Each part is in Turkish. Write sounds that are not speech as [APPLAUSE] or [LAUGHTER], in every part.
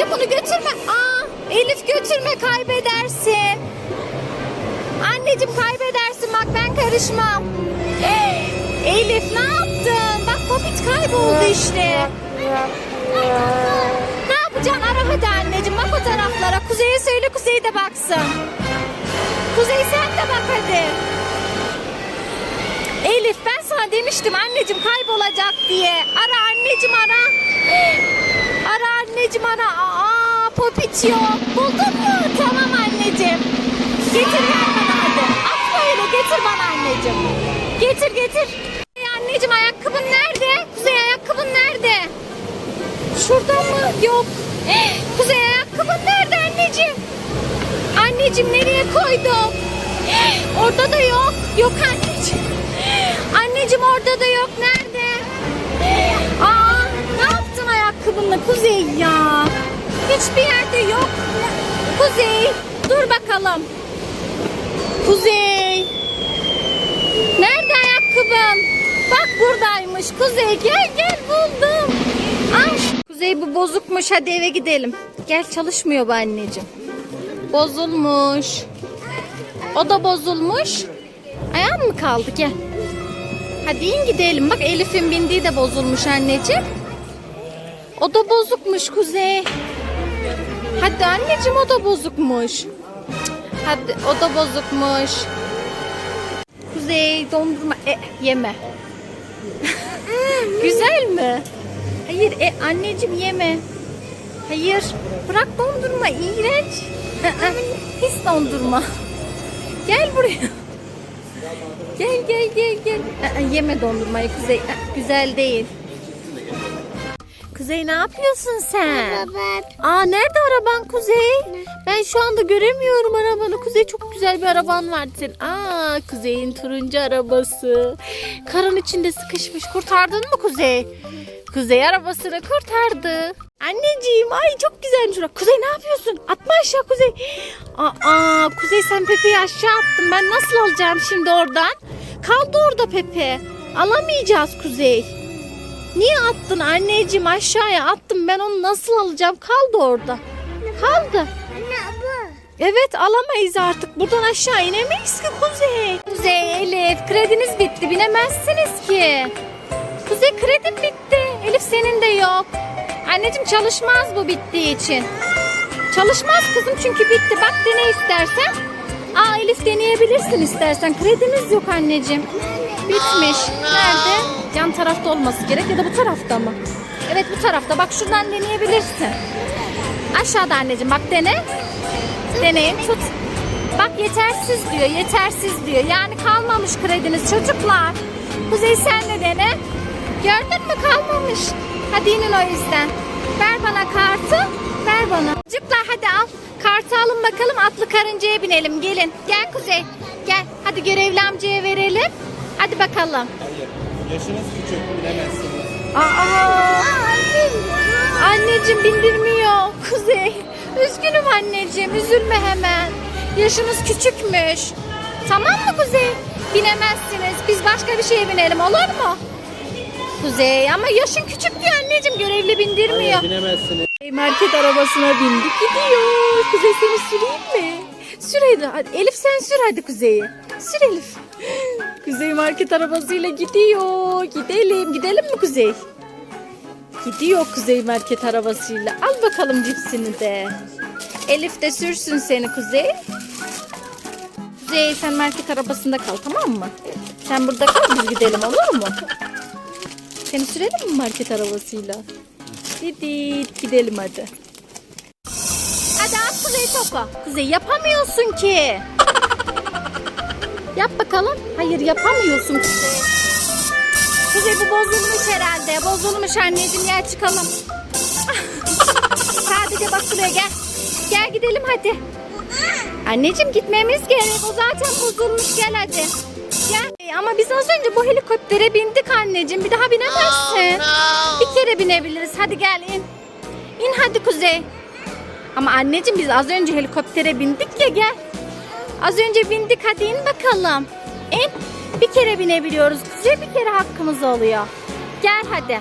Anneciğim bunu götürme. Aa, Elif götürme kaybedersin. Anneciğim kaybedersin bak ben karışmam. Elif ne yaptın? Bak Popit kayboldu işte. Ne yapacaksın? Ara hadi anneciğim. Bak o taraflara. Kuzey'e söyle Kuzey de baksın. Kuzey sen de bak hadi. Elif ben sana demiştim anneciğim kaybolacak diye. Ara anneciğim ara. Anneciğim ara. Aa Popit yok. Buldun mu? Tamam anneciğim. Getir ver bana hadi. Atma öyle getir bana anneciğim. Getir getir. Kuzey anneciğim ayakkabın nerede? Kuzey ayakkabın nerede? Şurada mı? Yok. [GASPS] Kuzey ayakkabın nerede anneciğim? Anneciğim nereye koydum? [GASPS] Orada da yok. Yok anneciğim. [GASPS] Anneciğim orada da yok. Nerede? Kuzey ya? Hiçbir yerde yok. Kuzey, dur bakalım. Kuzey. Nerede ayakkabın? Bak buradaymış. Kuzey gel gel buldum. Al. Kuzey bu bozukmuş. Hadi eve gidelim. Gel çalışmıyor bu anneciğim. Bozulmuş. O da bozulmuş. Ayağın mı kaldı? Gel. Hadi in gidelim. Bak Elif'in bindiği de bozulmuş anneciğim. O da bozukmuş Kuzey. Hadi anneciğim o da bozukmuş. Hadi o da bozukmuş. Kuzey dondurma e, yeme. [LAUGHS] Güzel mi? Hayır e, anneciğim yeme. Hayır bırak dondurma iğrenç. [LAUGHS] Pis dondurma. Gel buraya. Gel gel gel gel. Aa, yeme dondurmayı Kuzey. Aa, güzel değil. Kuzey ne yapıyorsun sen? Baba. Aa nerede araban Kuzey? Ben şu anda göremiyorum arabanı. Kuzey çok güzel bir araban vardı senin. Aa Kuzey'in turuncu arabası. Karın içinde sıkışmış. Kurtardın mı Kuzey? Kuzey arabasını kurtardı. Anneciğim ay çok güzelmiş. orası. Kuzey ne yapıyorsun? Atma aşağı Kuzey. Aa Kuzey sen Pepe'yi aşağı attın. Ben nasıl alacağım şimdi oradan? Kaldı orada Pepe. Alamayacağız Kuzey. Niye attın anneciğim aşağıya? Attım. Ben onu nasıl alacağım? Kaldı orada. Kaldı. Evet alamayız artık. Buradan aşağı inemeyiz ki Kuzey. Kuzey Elif krediniz bitti. Binemezsiniz ki. Kuzey kredin bitti. Elif senin de yok. Anneciğim çalışmaz bu bittiği için. Çalışmaz kızım çünkü bitti. Bak dene istersen. Aa Elif deneyebilirsin istersen. Kredimiz yok anneciğim. Bitmiş. Nerede? Yan tarafta olması gerek ya da bu tarafta mı? Evet bu tarafta. Bak şuradan deneyebilirsin. Aşağıda anneciğim bak dene. Deneyin tut. Bak yetersiz diyor. Yetersiz diyor. Yani kalmamış krediniz çocuklar. Kuzey sen de dene. Gördün mü kalmamış. Hadi inin o yüzden. Ver bana kartı. Ver bana. Çocuklar hadi al. Kartı alın bakalım atlı karıncaya binelim. Gelin. Gel Kuzey. Gel. Hadi görevli amcaya verelim. Hadi bakalım. Yaşınız küçük bilemezsiniz. Aa, anneciğim bindirmiyor. Kuzey. Üzgünüm anneciğim. Üzülme hemen. Yaşınız küçükmüş. Tamam mı Kuzey? Binemezsiniz. Biz başka bir şeye binelim olur mu? Kuzey ama yaşın küçük diyor anneciğim. Görevli bindirmiyor. Hayır bilemezsiniz. Market arabasına bindik gidiyor. Kuzey seni süreyim mi? Sür hadi. Elif sen sür hadi Kuzey'i. Sür Elif. Kuzey market arabasıyla gidiyor. Gidelim. Gidelim mi Kuzey? Gidiyor Kuzey market arabasıyla. Al bakalım cipsini de. Elif de sürsün seni Kuzey. Kuzey sen market arabasında kal tamam mı? Sen burada kal biz gidelim olur mu? Seni sürelim mi market arabasıyla? Didit gidelim hadi. Hadi at Kuzey topu. Kuzey yapamıyorsun ki. Yap bakalım. Hayır yapamıyorsun Kuzey. Kuzey bu bozulmuş herhalde. Bozulmuş anneciğim gel çıkalım. [LAUGHS] Sadece bak buraya gel. Gel gidelim hadi. Anneciğim gitmemiz gerek. O zaten bozulmuş gel hadi. Gel. Ama biz az önce bu helikoptere bindik anneciğim. Bir daha binemezsin. Bir kere binebiliriz. Hadi gel in. İn hadi Kuzey. Ama anneciğim biz az önce helikoptere bindik ya gel. Az önce bindik hadi in bakalım. İn. Bir kere binebiliyoruz. Kuzey bir kere hakkımız oluyor. Gel hadi.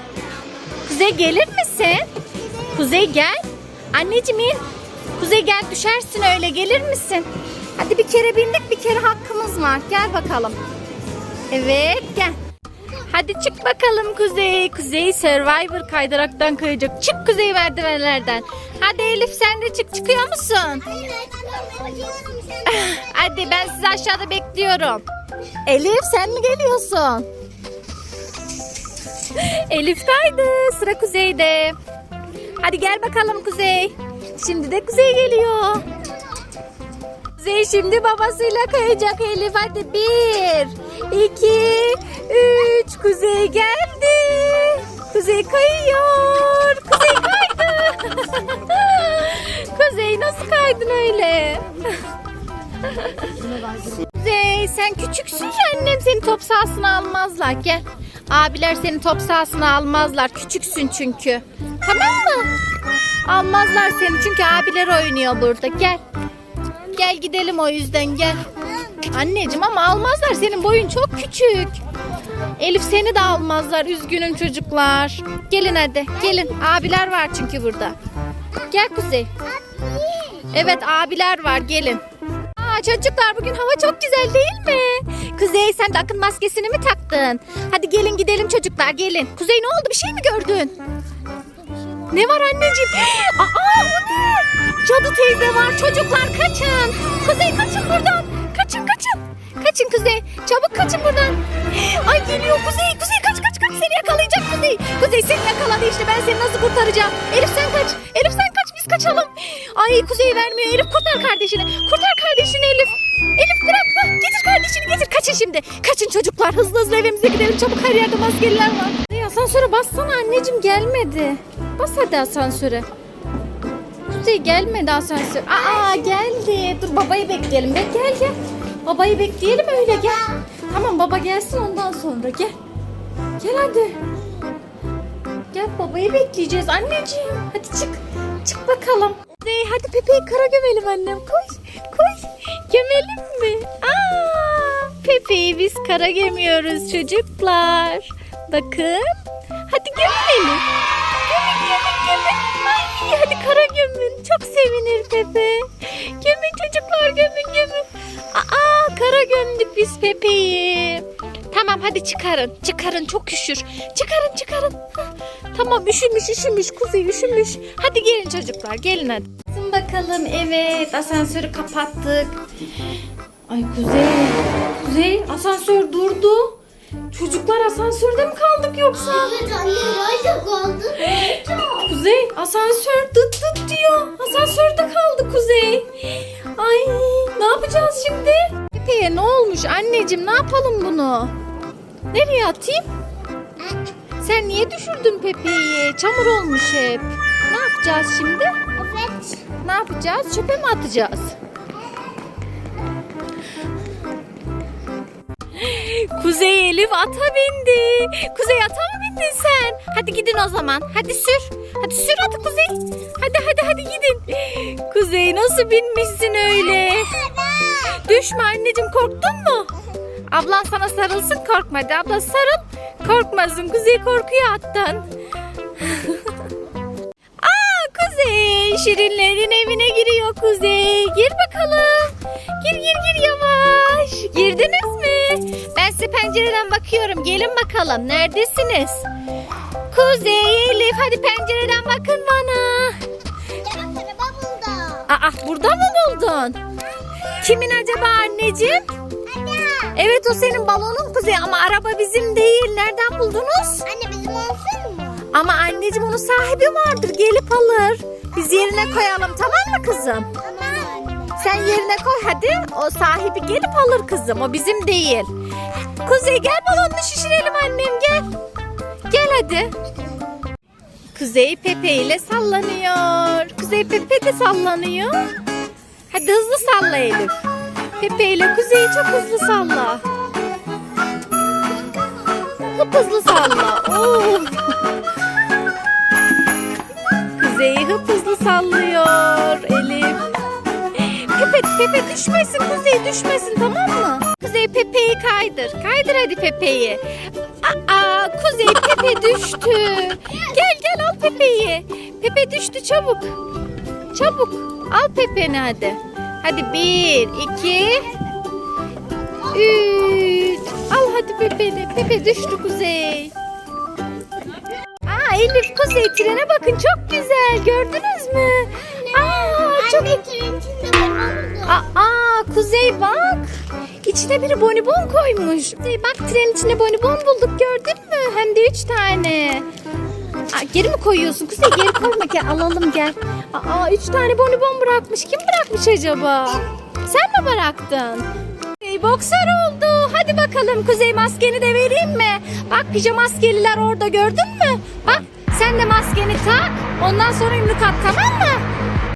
Kuzey gelir misin? Kuzey gel. Anneciğim in. Kuzey gel düşersin öyle gelir misin? Hadi bir kere bindik bir kere hakkımız var. Gel bakalım. Evet gel. Hadi çık bakalım Kuzey. Kuzey Survivor kaydıraktan kayacak. Çık Kuzey merdivenlerden. Hadi Elif sen de çık çıkıyor musun? [LAUGHS] Hadi ben sizi aşağıda bekliyorum. Elif sen mi geliyorsun? [LAUGHS] Elif kaydı. Sıra Kuzey'de. Hadi gel bakalım Kuzey. Şimdi de Kuzey geliyor. Kuzey şimdi babasıyla kayacak Elif. Hadi bir, iki, üç. Kuzey geldi. Kuzey kayıyor. Kuzey kaydı. [LAUGHS] Kuzey nasıl kaydın öyle? [LAUGHS] Kuzey sen küçüksün ya annem seni top sahasına almazlar. Gel. Abiler seni top sahasına almazlar. Küçüksün çünkü. Tamam mı? Almazlar seni çünkü abiler oynuyor burada. Gel. Gel gidelim o yüzden gel. Anneciğim ama almazlar senin boyun çok küçük. Elif seni de almazlar üzgünüm çocuklar. Gelin hadi gelin abiler var çünkü burada. Gel Kuzey. Evet abiler var gelin. Aa, çocuklar bugün hava çok güzel değil mi? Kuzey sen de akın maskesini mi taktın? Hadi gelin gidelim çocuklar gelin. Kuzey ne oldu bir şey mi gördün? Ne var anneciğim? [GASPS] Aa o ne? Cadı teyze var çocuklar kaçın. Kuzey kaçın buradan. Kaçın kaçın. Kaçın Kuzey. Çabuk kaçın buradan. [GASPS] Ay geliyor Kuzey. Kuzey kaç kaç kaç seni yakalayacak Kuzey. Kuzey seni yakaladı işte ben seni nasıl kurtaracağım. Elif sen kaç. Elif sen kaç biz kaçalım. Ay Kuzey vermiyor. Elif kurtar kardeşini. Kurtar kardeşini Elif. Elif bırak. Ha, getir kardeşini getir. Kaçın şimdi. Kaçın çocuklar. Hızlı hızlı evimize gidelim. Çabuk her yerde maskeliler var. Asansöre bassana anneciğim gelmedi. Bas hadi asansöre. Kuzey gelmedi asansör. Aa geldi. Dur babayı bekleyelim. Be gel gel. Babayı bekleyelim öyle gel. Tamam baba gelsin ondan sonra gel. Gel hadi. Gel babayı bekleyeceğiz anneciğim. Hadi çık. Çık bakalım. Kuzey hadi Pepe'yi kara gömelim annem. Koş. Koş. Gömelim mi? Aa, Pepe'yi biz kara gömüyoruz çocuklar. Bakın. Hadi gömelim. Gömün gömün gömün. Ay hadi kara gömün. Çok sevinir Pepe. Gömün çocuklar gömün gömün. Aa kara gömdük biz Pepe'yi. Tamam hadi çıkarın. Çıkarın çok üşür. Çıkarın çıkarın. Tamam üşümüş üşümüş kuzey üşümüş. Hadi gelin çocuklar gelin hadi. Bakalım evet asansörü kapattık. Ay Kuzey. Kuzey asansör durdu. Çocuklar asansörde mi kaldık yoksa? Evet anne nerede kaldı? Kuzey asansör dıt dıt diyor. Asansörde kaldı Kuzey. Ay ne yapacağız şimdi? Pepe'ye ne olmuş anneciğim ne yapalım bunu? Nereye atayım? Sen niye düşürdün Pepe'yi? Çamur olmuş hep. Ne yapacağız şimdi? Evet. Ne yapacağız? Çöpe mi atacağız? Kuzey Elif ata bindi. Kuzey ata mı bindin sen? Hadi gidin o zaman. Hadi sür. Hadi sür atı Kuzey. Hadi hadi hadi gidin. Kuzey nasıl binmişsin öyle? Düşme anneciğim korktun mu? Ablan sana sarılsın korkma. Hadi abla sarıl. Korkmasın. Kuzey korkuyor attan. [LAUGHS] Aa Kuzey Şirinlerin evine giriyor Kuzey. Gir bakalım. Gir gir gir pencereden bakıyorum. Gelin bakalım. Neredesiniz? Kuzey Elif hadi pencereden bakın bana. Demek araba buldu. Aa burada mı buldun? Kimin acaba anneciğim? Anne. Evet o senin balonun Kuzey ama araba bizim değil. Nereden buldunuz? Anne bizim olsun mu? Ama anneciğim onun sahibi vardır gelip alır. Biz yerine koyalım tamam mı kızım? Tamam. Sen yerine koy hadi. O sahibi gelip alır kızım. O bizim değil. Kuzey gel balonunu şişirelim annem gel. Gel hadi. Kuzey Pepe ile sallanıyor. Kuzey Pepe de sallanıyor. Hadi hızlı salla Elif. Pepe ile Kuzey çok hızlı salla. Hıp hızlı salla. Oo. Kuzey hıp hızlı sallıyor Pepe, düşmesin Kuzey düşmesin tamam mı? Kuzey Pepe'yi kaydır. Kaydır hadi Pepe'yi. Aa Kuzey Pepe düştü. Gel gel al Pepe'yi. Pepe düştü çabuk. Çabuk. Al Pepe'ni hadi. Hadi bir, iki, üç. Al hadi Pepe'ni. Pepe düştü Kuzey. Aa Elif Kuzey trene bakın çok güzel. Gördünüz mü? Aa çok Anne buldum. Aa Kuzey bak. İçine biri bonibon koymuş. Kuzey bak trenin içine bonibon bulduk gördün mü? Hem de üç tane. Aa, geri mi koyuyorsun? Kuzey geri koyma gel alalım gel. Aa üç tane bonibon bırakmış. Kim bırakmış acaba? Sen mi bıraktın? Kuzey boksör oldu. Hadi bakalım Kuzey maskeni de vereyim mi? Bak pijama maskeliler orada gördün mü? Bak sen de maskeni tak. Ondan sonra ünlü kat tamam mı?